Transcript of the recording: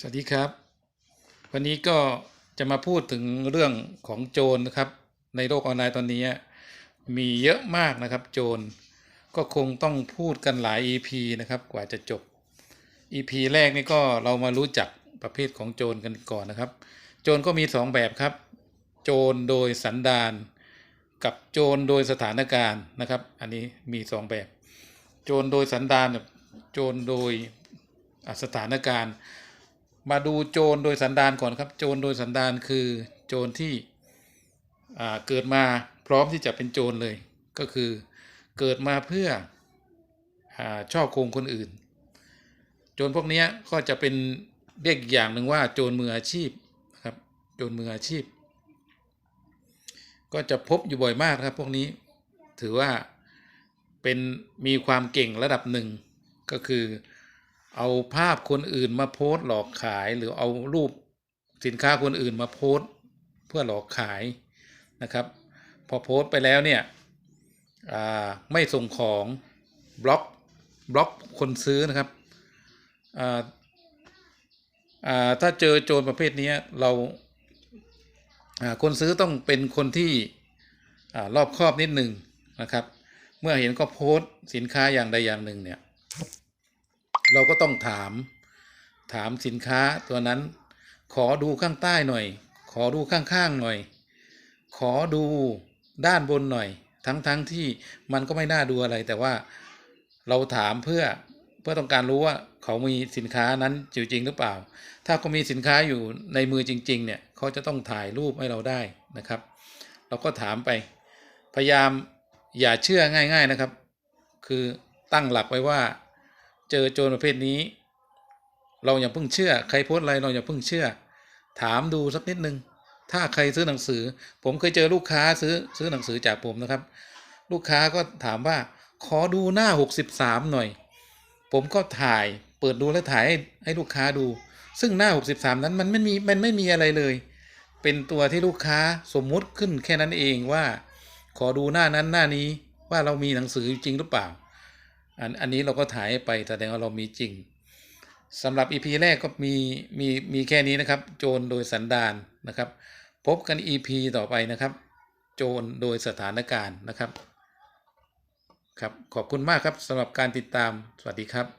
สวัสดีครับ วันนี้ก็จะมาพูดถึงเรื่องของโจรนะครับ ในโลกออนไลน์ตอนนี้ มีเยอะมากนะครับ โจรก็คงต้องพูดกันหลาย EP นะครับ กว่าจะจบ EP แรกนี่ก็เรามารู้จักประเภทของโจรกันก่อนนะครับ โจรก็มีสองแบบครับ โจรโดยสันดานกับโจรโดยสถานการณ์นะครับ อันนี้มีสองแบบ โจรโดยสันดานกับโจรโดยสถานการณ์ มาดูโจรโดยสันดานก่อนครับ โจรโดยสันดานคือโจรที่เกิดมาพร้อมที่จะเป็นโจรเลย ก็คือเกิดมาเพื่ออช่อโกงคนอื่น โจรพวกนี้ก็จะเป็นเรียกอีกอย่างหนึ่งว่าโจรมืออาชีพนะครับโจรมืออาชีพ ก็จะพบอยู่บ่อยมากครับพวกนี้ถือว่าเป็นมีความเก่งระดับหนึ่งก็คือ เอาภาพคนอื่นมาโพสต์หลอกขายหรือเอารูปสินค้าคนอื่นมาโพสต์เพื่อหลอกขายนะครับ พอโพสต์ไปแล้วเนี่ยไม่ส่งของบล็อกบล็อกคนซื้อนะครับถ้าเจอโจรประเภทนี้เราาคนซื้อต้องเป็นคนที่อรอบคอบนิดหนึ่งนะครับ เมื่อเห็นก็โพสต์สินค้าอย่างใดอย่างหนึ่งเนี่ย เราก็ต้องถาม ถามสินค้าตัวนั้น ขอดูข้างใต้หน่อย ขอดูข้างๆหน่อย ขอดูด้านบนหน่อย ทั้งๆทที่มันก็ไม่น่าดูอะไร แต่ว่าเราถามเพื่อเพื่อต้องการรู้ว่าเขามีสินค้านั้นจริงหรือเปล่า ถ้าเขามีสินค้าอยู่ในมือจริง ๆ เนี่ยเขาจะต้องถ่ายรูปให้เราได้นะครับ เราก็ถามไป พยายามอย่าเชื่อง่าย ๆนะครับ คือตั้งหลักไว้ว่า เจอโจรประเภทนี้ เราอย่าเพิ่งเชื่อ ใครโพสอะไรเราอย่าเพิ่งเชื่อ ถามดูสักนิดนึง ถ้าใครซื้อหนังสือ ผมเคยเจอลูกค้าซื้อซื้อหนังสือจากผมนะครับ ลูกค้าก็ถามว่าขอดูหน้า 63 หน่อย ผมก็ถ่ายเปิดดูแล้วถ่ายให้ให้ลูกค้าดู ซึ่งหน้า 63 นั้นมันไม่มีมันไม่มีอะไรเลย เป็นตัวที่ลูกค้าสมมุติขึ้นแค่นั้นเองว่า ขอดูหน้านั้นหน้านี้ว่าเรามีหนังสือจริงหรือเปล่า อันอันนี้เราก็ถ่ายไปแสดงว่าเรามีจริงสำหรับ EP แรกก็มีมีมีแค่นี้นะครับ โจรโดยสันดานนะครับ พบกัน EP ต่อไปนะครับ โจรโดยสถานการณ์นะครับ ครับขอบคุณมากครับสำหรับการติดตามสวัสดีครับ